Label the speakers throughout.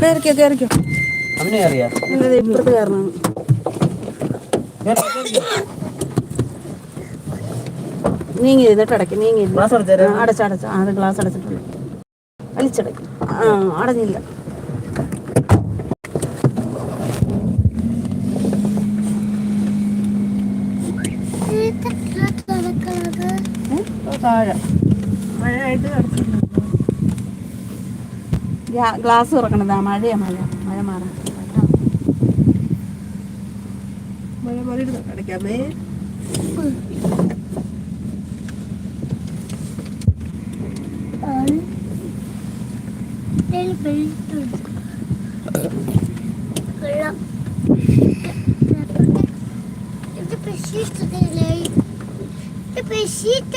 Speaker 1: കയറിക്കോ കയറിക്കോ ഇപ്പുറത്ത് കയറണം. നീങ്ങി ഇരുന്നിട്ട് അടയ്ക്ക് നീങ്ങി
Speaker 2: അടച്ചേരെ?
Speaker 1: അടച്ചടച്ച ആ ഗ്ലാസ് അടച്ചിട്ടുണ്ട്. വലിച്ചടയ്ക്കും ആ അടഞ്ഞില്ല. താഴെ. മഴയായിട്ട് അടച്ചിട്ടുണ്ട് ഗ്ലാസ് തുറക്കണതാ. മഴയാ മഴ മഴ മാറാം. മഴ മാറിയിട്ട് അടയ്ക്കാമേ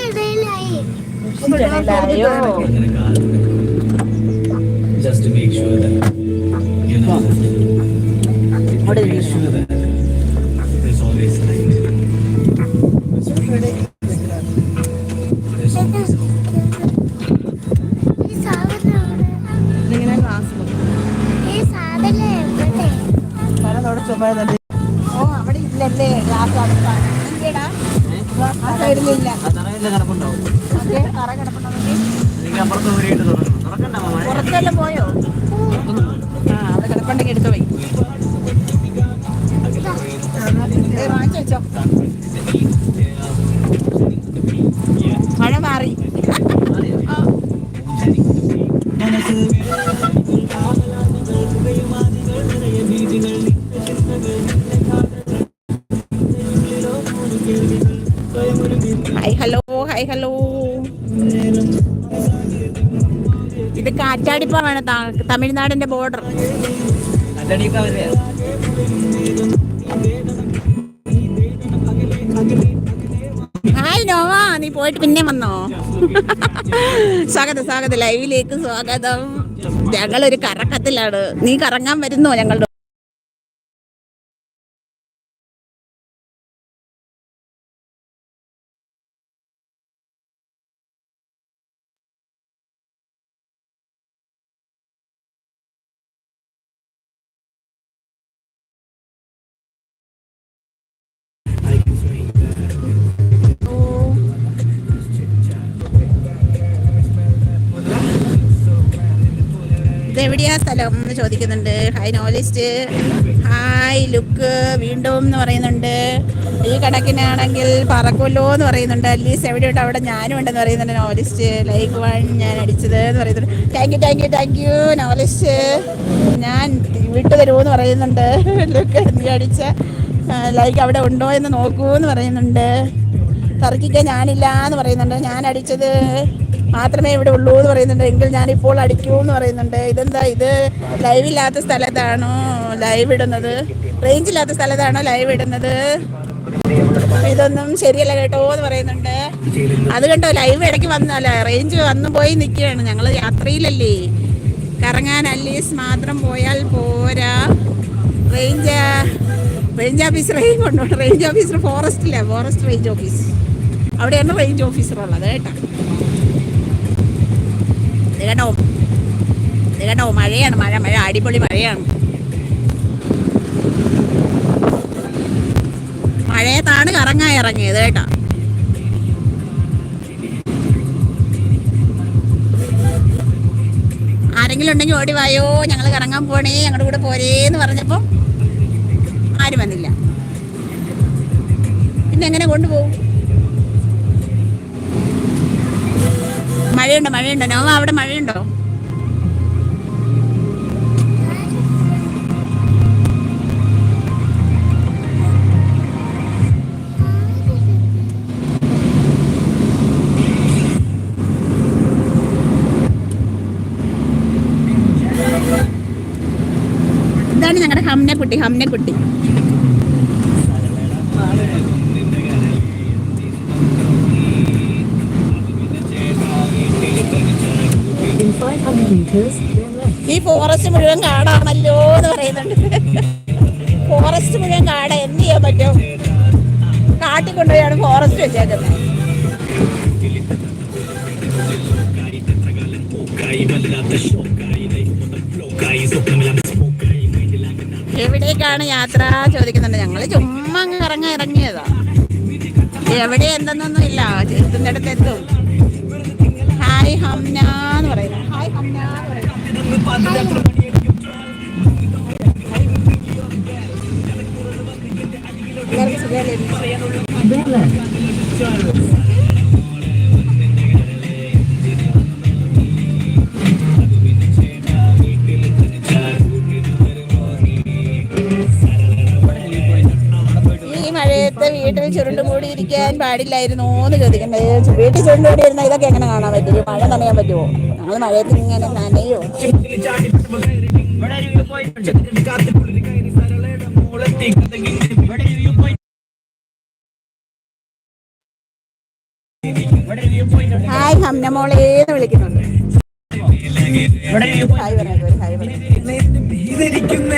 Speaker 1: ഇടയിലായോ?
Speaker 3: Just to make sure that you know
Speaker 1: what
Speaker 3: to
Speaker 1: make
Speaker 3: sure that there's always light. There's always
Speaker 1: പോയതല്ലേ ഓ അവിടെ ഇല്ലല്ലേ? ഗ്ലാസ് അടുത്താണ്? ആ സൈഡിലില്ല
Speaker 2: തറയില്ല കിടപ്പുണ്ടാവും. എനിക്ക് അപ്പുറത്ത് ഊരിയിട്ട്
Speaker 1: പുറത്തെല്ലാം പോയോ? ആ അവിടെ കിടപ്പുണ്ടെങ്കിൽ എടുത്തു പോയി. മഴ മാറി. Hello hi hello. ഇത് കാറ്റാടിപ്പാവാണ് തമിഴ്നാടിന്റെ ബോർഡർ ഹായ് നോവാ നീ പോയിട്ട് പിന്നെ വന്നോ? സ്വാഗതം സ്വാഗതം. ലൈവിലേക്ക് സ്വാഗതം. ഞങ്ങളൊരു കറക്കത്തിലാണ്. നീ കറങ്ങാൻ വരുന്നോ ഞങ്ങളുടെ ഇതെവിടെയാ സ്ഥലം എന്ന് ചോദിക്കുന്നുണ്ട്. ഹായ് നോവലിസ്റ്റ് ഹായ് ലുക്ക് വീണ്ടും എന്ന് പറയുന്നുണ്ട്. ഈ കണക്കിനാണെങ്കിൽ പറക്കുമല്ലോ എന്ന് പറയുന്നുണ്ട്. അറ്റ്ലീസ്റ്റ് എവിടെയുണ്ട്? അവിടെ ഞാനും ഉണ്ടെന്ന് പറയുന്നുണ്ട് നോവലിസ്റ്റ് ലൈക്ക് വൺ ഞാൻ അടിച്ചത് എന്ന് പറയുന്നുണ്ട്. Thank you thank you thank you novelist ഞാൻ വിട്ടു തരുമോ പറയുന്നുണ്ട്. ലുക്ക് നീ അടിച്ച ലൈക്ക് അവിടെ ഉണ്ടോ എന്ന് നോക്കൂ എന്ന് പറയുന്നുണ്ട്. തർക്കിക്കാൻ ഞാനില്ല എന്ന് പറയുന്നുണ്ട്. ഞാൻ അടിച്ചത് മാത്രമേ ഇവിടെ ഉള്ളൂ എന്ന് പറയുന്നുണ്ട്. എങ്കിൽ ഞാൻ ഇപ്പോൾ അടിക്കൂ എന്ന് പറയുന്നുണ്ട്. ഇതെന്താ? ഇത് ലൈവ് ഇല്ലാത്ത സ്ഥലത്താണോ? ലൈവ് ഇടുന്നത്? റേഞ്ച് ഇല്ലാത്ത സ്ഥലത്താണോ ലൈവ് ഇടുന്നത്? ഇതൊന്നും ശരിയല്ല കേട്ടോ എന്ന് പറയുന്നുണ്ട്. അത് കണ്ടോ? ലൈവ് ഇടയ്ക്ക് വന്നല്ല. റേഞ്ച് വന്നു പോയി നിൽക്കുകയാണ്. ഞങ്ങൾ യാത്രയിലല്ലേ കറങ്ങാൻ അല്ലീസ് മാത്രം പോയാൽ പോരാ. റേഞ്ച് റേഞ്ച് ഓഫീസർ കൊണ്ടുപോകണം റേഞ്ച് ഓഫീസർ ഫോറസ്റ്റില്ല ഫോറസ്റ്റ് റേഞ്ച് ഓഫീസ് അവിടെയാണ് റേഞ്ച് ഓഫീസർ ഉള്ളത് കേട്ടോ. കേട്ടോ ഇത് മഴയാണ് മഴ മഴ അടിപൊളി മഴയാണ്. മഴയത്താണ് കറങ്ങാൻ ഇറങ്ങിയത് കേട്ടോ. ആരെങ്കിലും ഉണ്ടെങ്കിൽ ഓടി വായോ ഞങ്ങൾ കറങ്ങാൻ പോണേ ഞങ്ങളുടെ കൂടെ പോരേന്ന് പറഞ്ഞപ്പോൾ ആരും വന്നില്ല. പിന്നെ എങ്ങനെ കൊണ്ടുപോകും? മഴയുണ്ടോ? മഴയുണ്ടോ? നോവ അവിടെ മഴയുണ്ടോ? ഇതാണ് ഞങ്ങളുടെ ഹംനെ കുട്ടി
Speaker 4: ഹംനെ 500
Speaker 1: ഈ ഫോറസ്റ്റ് മുഴുവൻ കാടാണല്ലോ എന്ന് പറയുന്നുണ്ട്. ഫോറസ്റ്റ് മുഴുവൻ കാട് എന്ത് ചെയ്യാൻ പറ്റും? കാട്ടിൽ കൊണ്ടുപോയാണ് ഫോറസ്റ്റ് വെച്ചേക്കുന്നത്. എവിടേക്കാണ് യാത്ര ചോദിക്കുന്നുണ്ട്. ഞങ്ങൾ ചുമ്മാ ഇറങ്ങി ഇറങ്ങിയതാ. എവിടെ എന്തെന്നൊന്നും ഇല്ല. എത്തുന്നിടത്ത് എത്തും ഹായ് ഹംന എന്ന് പറയുന്നത് ഹായ് ഹംന എന്ന് പറയുന്നത് എല്ലാവർക്കും സുഖമല്ലേ? ഇരിക്കാൻ പാടില്ലായിരുന്നു എന്ന് ചോദിക്കുന്നത് വീട്ടിൽ ചുരുണ്ടുകൂടി ഇരുന്ന ഇതൊക്കെ എങ്ങനെ കാണാൻ പറ്റും? മഴ നനയാൻ പറ്റുമോ ഞങ്ങൾ മഴയത്ത് ഇങ്ങനെ നനയോ? ഹായ് ഹംന മോളേന്ന് വിളിക്കുന്നുണ്ട്. ഹായ് പറയാം ഹായ് പറഞ്ഞു.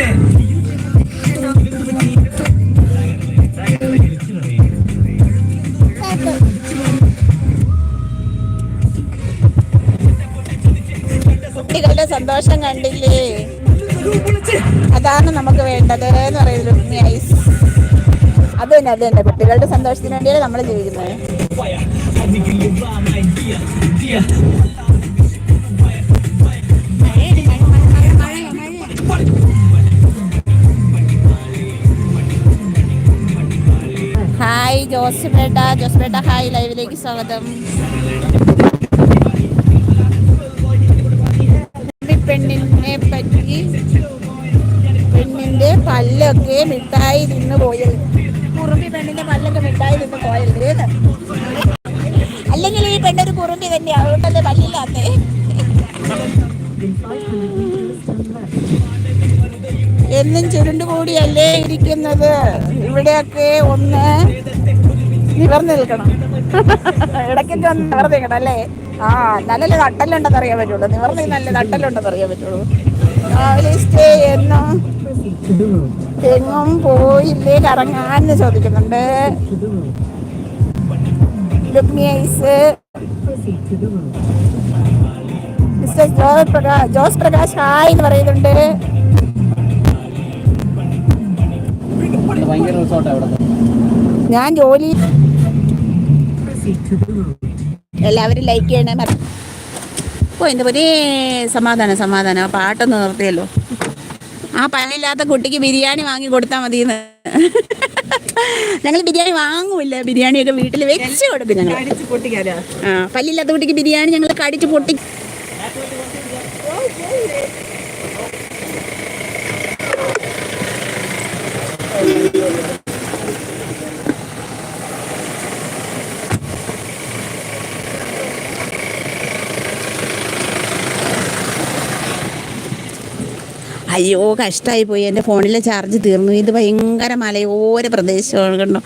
Speaker 1: കുട്ടികളുടെ സന്തോഷം കണ്ടില്ലേ? അതാണ് നമുക്ക് വേണ്ടത് എന്ന് പറയുന്നത് ഐസ് അത് തന്നെ അത് തന്നെ. കുട്ടികളുടെ സന്തോഷത്തിന് വേണ്ടിയാണ് നമ്മൾ ജീവിക്കുന്നത്. ഹായ് ജോസ് ബേട്ട. ജോസ് ബേട്ട ഹായ് ലൈവിലേക്ക് സ്വാഗതം. പെണ്ണിന്റെ പല്ലൊക്കെ മിഠായി നിന്ന് പോയത് കുറുമ്പി പെണ്ണിന്റെ പല്ലൊക്കെ മിഠായി നിന്ന് പോയത് അല്ലെങ്കിൽ ഈ പെണ്ണൊരു കുറുമ്പി തന്നെ അതുകൊണ്ടല്ലേ പല്ലില്ലാത്തേ?
Speaker 4: In 500 meters,
Speaker 1: എന്നും ചുരുണ്ടുകൂടിയല്ലേ ഇരിക്കുന്നത്. ഇവിടെയൊക്കെ ഒന്ന് നിവർന്നു നിൽക്കണം. ഇടയ്ക്കൊക്കെ ഒന്ന് നിവർന്നു നിൽക്കണം അല്ലേ? ആ നല്ല നട്ടലുണ്ടെന്ന് അറിയാൻ പറ്റുള്ളൂ. നിവർന്ന് നല്ല നട്ടലുണ്ടെന്ന് അറിയാൻ പറ്റുള്ളൂ.
Speaker 4: Road.
Speaker 1: എങ്ങും പോയില്ലേ കറങ്ങാന്ന് ചോദിക്കുന്നുണ്ട് ലുക്മി ഐസ്. മിസ്റ്റർ ജോസ് പ്രകാശ് ജോസ് പ്രകാശ് ഹായ് എന്ന് പറയുന്നുണ്ട് ഞാൻ ജോലി. എല്ലാവരും ലൈക്ക് ചെയ്യണേ ഓ എന്റെ ഒരേ സമാധാനം സമാധാനം. ആ പാട്ടൊന്ന് നിർത്തിയല്ലോ. ആ പല്ലില്ലാത്ത കുട്ടിക്ക് ബിരിയാണി വാങ്ങി കൊടുത്താൽ മതി എന്ന് ഞങ്ങൾ ബിരിയാണി വാങ്ങൂല്ല. ബിരിയാണിയൊക്കെ വീട്ടിൽ വെച്ച് കൊടുക്കും ഞങ്ങൾ ആ പല്ലില്ലാത്ത കുട്ടിക്ക് ബിരിയാണി ഞങ്ങൾ കടിച്ച് പൊട്ടി അയ്യോ കഷ്ടമായി പോയി. എന്റെ ഫോണിലെ ചാർജ് തീർന്നു. ഇത് ഭയങ്കര മലയോര പ്രദേശമാണ് കണ്ടോ.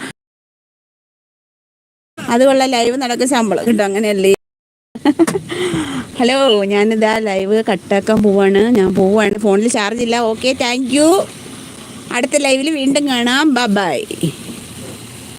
Speaker 1: അതുകൊള്ള ലൈവ് നടക്കുന്ന ശമ്പളം കിട്ടും. അങ്ങനെയല്ലേ? ഹലോ ഞാനിതാ ലൈവ് കട്ടാക്കാൻ പോവാണ്. ഞാൻ പോവാണ്. ഫോണിൽ ചാർജ് ഇല്ല. ഓക്കെ താങ്ക് യു അടുത്ത ലൈവിൽ വീണ്ടും കാണാം. ബൈ